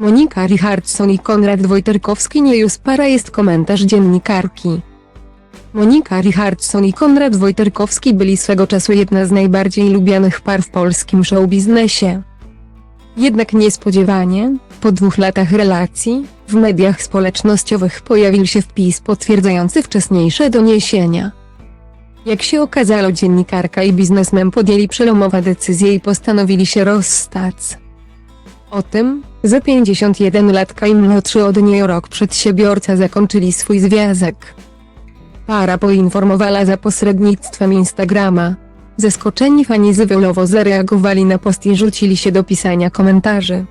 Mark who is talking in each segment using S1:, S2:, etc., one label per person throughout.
S1: Monika Richardson i Konrad Wojterkowski nie już para jest komentarz dziennikarki. Monika Richardson i Konrad Wojterkowski byli swego czasu jedna z najbardziej lubianych par w polskim showbiznesie. Jednak niespodziewanie, po dwóch latach relacji, w mediach społecznościowych pojawił się wpis potwierdzający wcześniejsze doniesienia. Jak się okazało dziennikarka i biznesmen podjęli przelomowe decyzje i postanowili się rozstać. O tym, że 51-latka i młodszy od niej rok przedsiębiorca zakończyli swój związek. Para poinformowała za pośrednictwem Instagrama. Zaskoczeni fani zywiolowo zareagowali na post i rzucili się do pisania komentarzy.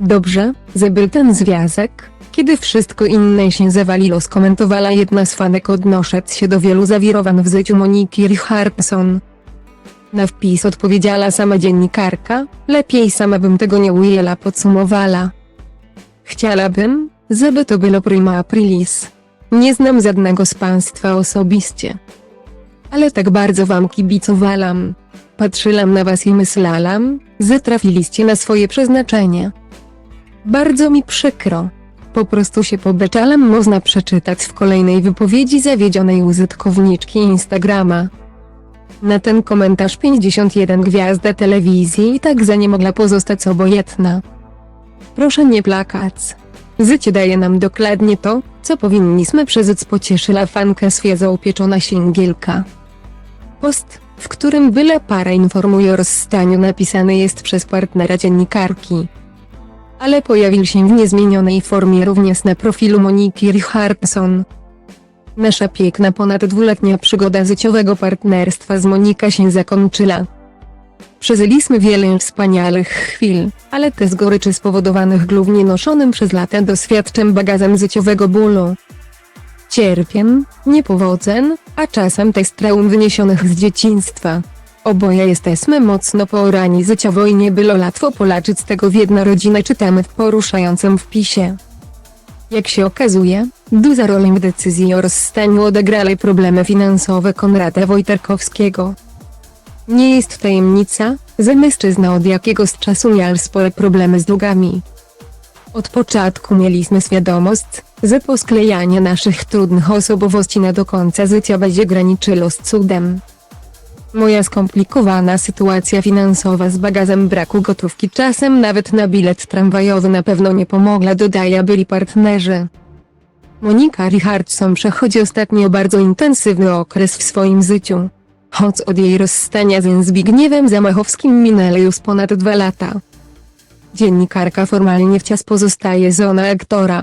S1: Dobrze, że był ten związek, kiedy wszystko inne się zawaliło skomentowała jedna z fanek odnosząc się do wielu zawirowań w życiu Moniki Richardson. Na wpis odpowiedziała sama dziennikarka, lepiej sama bym tego nie ujęła podsumowała. Chciałabym, żeby to było prima aprilis. Nie znam żadnego z państwa osobiście. Ale tak bardzo wam kibicowałam. Patrzyłam na was i myślałam, że trafiliście na swoje przeznaczenie. Bardzo mi przykro. Po prostu się pobeczalam można przeczytać w kolejnej wypowiedzi zawiedzionej użytkowniczki Instagrama. Na ten komentarz 51 gwiazda telewizji i tak za nie mogła pozostać obojętna. Proszę nie plakać. Życie daje nam dokładnie to, co powinniśmy przeżyć pocieszyła fankę świeżo upieczona singielka. Post, w którym byle para informuje o rozstaniu napisany jest przez partnera dziennikarki. Ale pojawił się w niezmienionej formie również na profilu Moniki Richardson. Nasza piękna ponad dwuletnia przygoda życiowego partnerstwa z Monika się zakończyła. Przeżyliśmy wiele wspaniałych chwil, ale te z goryczy spowodowanych głównie noszonym przez lata doświadczeń bagażem życiowego bólu. Cierpień, niepowodzeń, a czasem też traum wyniesionych z dzieciństwa. Oboje jesteśmy mocno porani życiowo i nie było łatwo polaczyć tego w jedną rodzinę czytamy w poruszającym wpisie. Jak się okazuje, duża rolę w decyzji o rozstaniu odegrały problemy finansowe Konrada Wojterkowskiego. Nie jest tajemnica, że mężczyzna od jakiegoś czasu miał spore problemy z długami. Od początku mieliśmy świadomość, że po sklejaniu naszych trudnych osobowości na do końca życia będzie graniczyło z cudem. Moja skomplikowana sytuacja finansowa z bagażem braku gotówki czasem nawet na bilet tramwajowy na pewno nie pomogła dodaje byli partnerzy. Monika Richardson przechodzi ostatnio bardzo intensywny okres w swoim życiu. Choć od jej rozstania z Zbigniewem Zamachowskim minęły już ponad dwa lata. Dziennikarka formalnie wciąż pozostaje żona aktora,